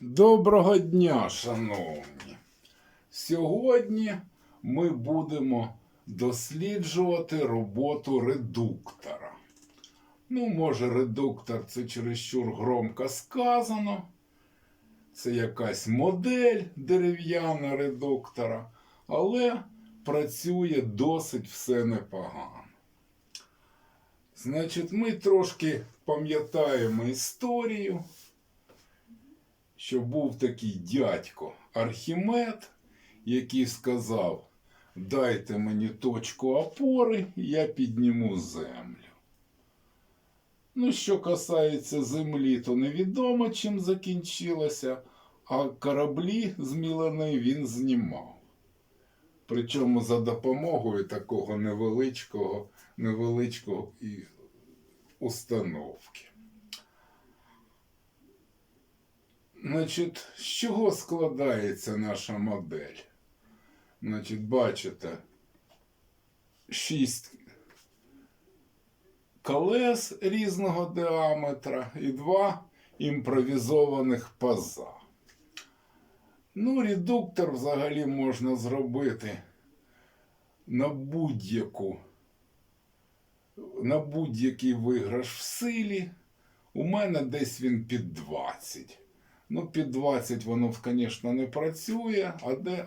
Доброго дня, шановні! Сьогодні ми будемо досліджувати роботу редуктора. Ну, може, редуктор це чересчур громко сказано. Це якась модель дерев'яна редуктора, але працює досить все непогано. Значить, ми трошки пам'ятаємо історію що був такий дядько Архімед, який сказав: Дайте мені точку опори, я підніму землю. Ну, що касається землі, то невідомо, чим закінчилося, а кораблі з Мілани він знімав. Причому за допомогою такого невеличкого, невеличкого установки. Значить, з чого складається наша модель? Значить, бачите, шість колес різного діаметра і два імпровізованих паза. Ну, редуктор взагалі можна зробити на будь-яку, на будь-який виграш в силі. У мене десь він під 20. Ну, під 20 воно, звісно, не працює,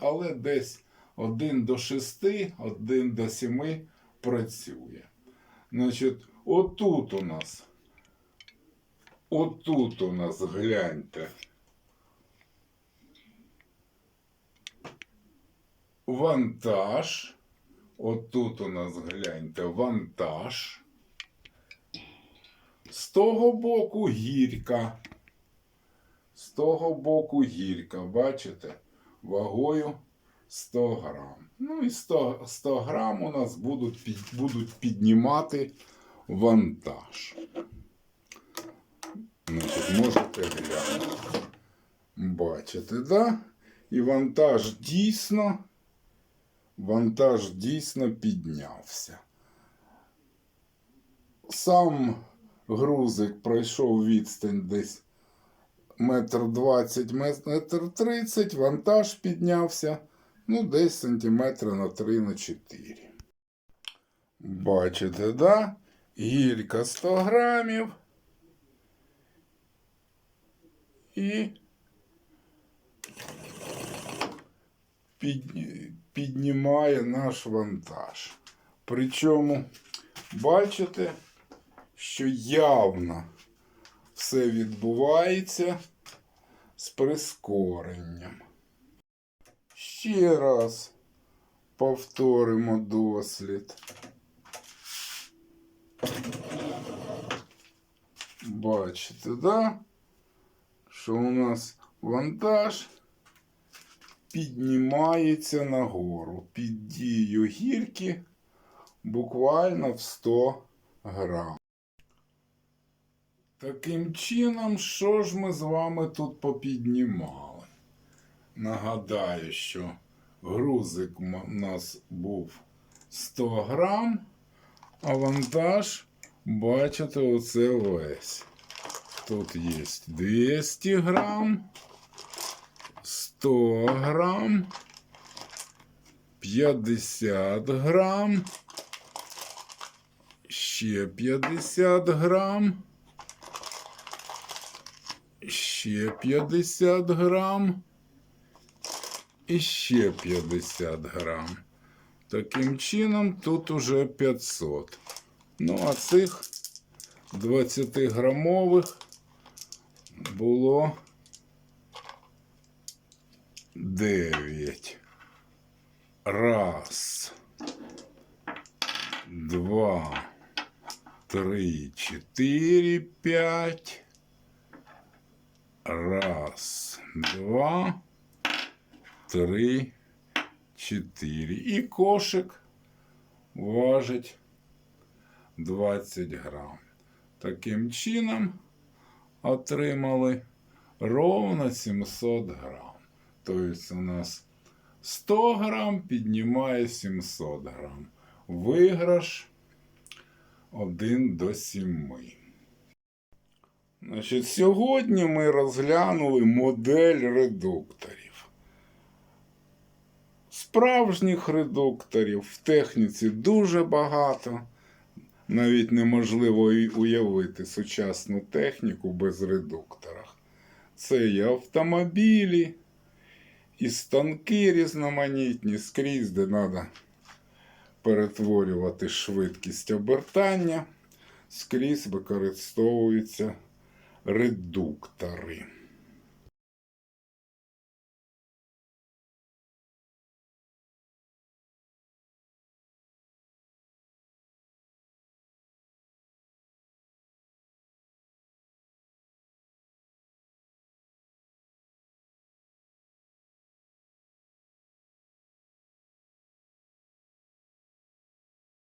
але десь 1 до 6, 1 до 7 працює. Значить, отут у нас. Отут у нас гляньте. Вантаж. Отут у нас гляньте вантаж. З того боку гірка. З того боку гірка, бачите, вагою 100 грам. Ну і 100, 100 грам у нас будуть, під, будуть піднімати вантаж. Значить, можете глянути. Бачите, да? І вантаж дійсно, вантаж дійсно піднявся. Сам грузик пройшов відстань десь метр двадцять, метр тридцять, вантаж піднявся, ну, десь сантиметра на 3 на 4. Бачите, да? Гілька 100 грамів. І піднімає наш вантаж. Причому, бачите, що явно все відбувається з прискоренням. Ще раз повторимо дослід. Бачите, да? Що у нас вантаж піднімається нагору під дією гірки буквально в 100 грам. Таким чином, що ж ми з вами тут попіднімали? Нагадаю, що грузик у нас був 100 грам, а вантаж, бачите, оце весь. Тут є 200 грам, 100 грам, 50 грам, ще 50 грам ще 50 грам і ще 50 грам. Таким чином, тут уже 500. Ну, а цих 20-грамових було 9. Раз, два, три, чотири, п'ять. Раз, два, три, чотири. І кошик важить 20 грам. Таким чином отримали ровно 700 грам. Тобто у нас 100 грам піднімає 700 грам. Виграш 1 до 7. Значить, сьогодні ми розглянули модель редукторів. Справжніх редукторів в техніці дуже багато. Навіть неможливо уявити сучасну техніку без редуктора. Це і автомобілі, і станки різноманітні скрізь, де треба перетворювати швидкість обертання, скрізь використовуються редуктори.